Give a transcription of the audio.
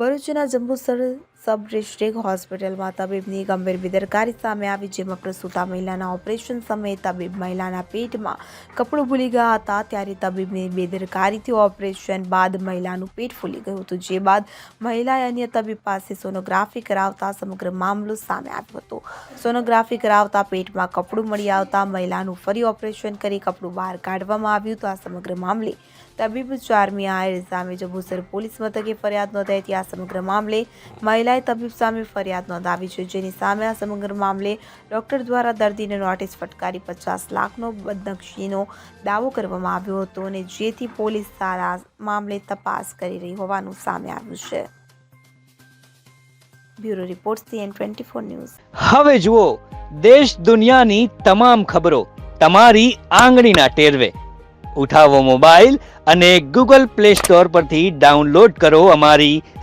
ભરૂચના Jambusar sub district હોસ્પિટલમાં તબીબની ગંભીર બેદરકારી સામે આવી, જેમાં પ્રસૂતા મહિલાના ઓપરેશન સમયે તબીબ મહિલાના પેટમાં કપડું ભૂલી ગયા હતા. ત્યારે તબીબની બેદરકારીથી ઓપરેશન બાદ મહિલાનું પેટ ફૂલી ગયું હતું, જે બાદ મહિલાએ અન્ય તબીબ પાસે સોનોગ્રાફી કરાવતા સમગ્ર મામલો સામે આવ્યો હતો. સોનોગ્રાફી કરાવતા પેટમાં કપડું મળી આવતા મહિલાનું ફરી ઓપરેશન કરી કપડું બહાર કાઢવામાં આવ્યું તો આ સમગ્ર મામલે તબીબ ચારમી આયર સામે જબુસર પોલીસ મથકે ફરિયાદ નોંધાઈ હતી. આ સમગ્ર મામલે મહિલાએ તબીબ સામે ફરિયાદ નોંધાવી છે, જેની સામે આ સમગ્ર મામલે ડોક્ટર દ્વારા દર્દીને નોટિસ ફટકારી પચાસ લાખનો બદનક્ષીનો દાવો કરવામાં આવ્યો હતો અને જેથી પોલીસ સારા મામલે તપાસ કરી રહી હોવાનું સામે આવ્યું છે. Bureau report, CN twenty news. હવે જુઓ, દેશ દુનિયાની તમામ ખબરો તમારી આંગળીના ટેરવે. ઉઠાવો મોબાઈલ અને ગૂગલ પ્લે સ્ટોર પરથી ડાઉનલોડ કરો અમારી